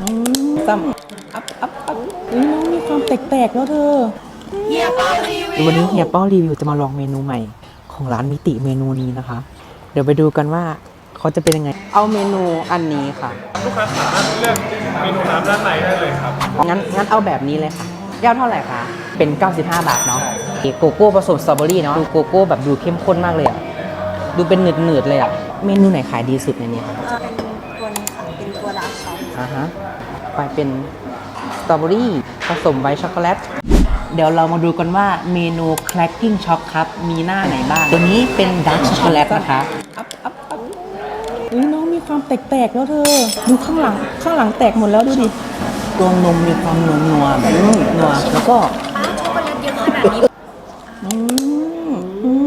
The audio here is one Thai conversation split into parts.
อืมซ้ำอัพอัพอัพอุ้ยน้องมีความแปลกๆแล้วเธอวันนี้เฮียป้อรีวิวจะมาลองเมนูใหม่ ของร้านมิติเมนูนี้นะคะ เดี๋ยวไปดูกันว่าเขาจะเป็นยังไง เอาเมนูอันนี้ค่ะ ลูกค้าสามารถเลือกเมนูน้ำด้านในได้เลยครับ งั้นงั้นเอาแบบนี้เลยค่ะ แก้วเท่าไหร่คะ เป็น 95 บาทเนาะโกโก้ผสมสตรอเบอรี่เนาะ ดูโกโก้แบบดูเข้มข้นมากเลยอะดูเป็นหนืดหนืดๆเลยอะเมนูไหนขายดีสุดในนี้คะจะเป็นตัวนี้ ร์กช็อกอ่าฮะไปเป็นสตรอเบอรี่ผสมไวท์ช็อกโกแลตเดี๋ยวเรามาดูกันว่าเมนู cracking shock ครับ มีหน้าไหนบ้าง ตัวนี้เป็นดาร์กช็อกโกแลตนะคะอัพอัพอัพอุ้ยน้องมีความแปลกๆแล้วเธอ ดูข้างหลังข้างหลังแตกหมดแล้วดูดิตัวนมมีความนัวนัวๆแบบนุ่มนัวแล้วก็อ้าวช็อกโกแลตเยอะขนาดนี้อืมอืม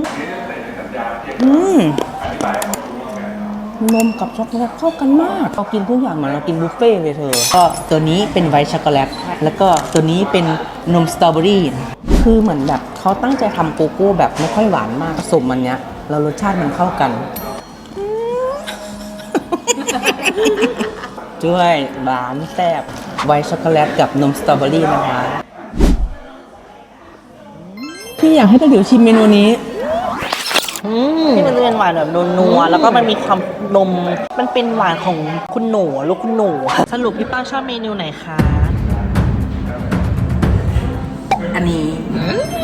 อืม นมกับช็อกโกแลตเข้ากันมากเรากินทุกอย่างเหมือนเรากินบุฟเฟ่ต์เลยเธอ ก็ตัวนี้เป็นไวท์ช็อกโกแลต แล้วก็ตัวนี้เป็นนมสตรอเบอรี่นะคือเหมือนแบบเขาตั้งใจทำโกโก้แบบไม่ค่อยหวานมากผสมมันเนี้ยแล้วรสชาติมันเข้ากันช่วยหวานแซ่บไวท์ช็อกโกแลตกับนมสตรอเบอรี่นะคะพี่อยากให้ตะหลิวชิมเมนูนี้ ที่มันจะเป็นหวานแบบนัวๆแล้วก็มันมีความนม มันเป็นหวานของคุณหนูอะลูกคุณหนูอะสรุปพี่ป้าชอบเมนูไหนคะ อันนี้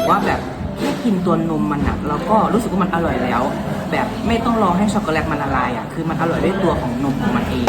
ว่าแบบแค่กินตัวนมมันอะแล้วก็รู้สึกว่ามันอร่อยแล้ว แบบไม่ต้องรอให้ช็อกโกแลตมันละลายอะคือมันอร่อยด้วยตัวของนมของมันเอง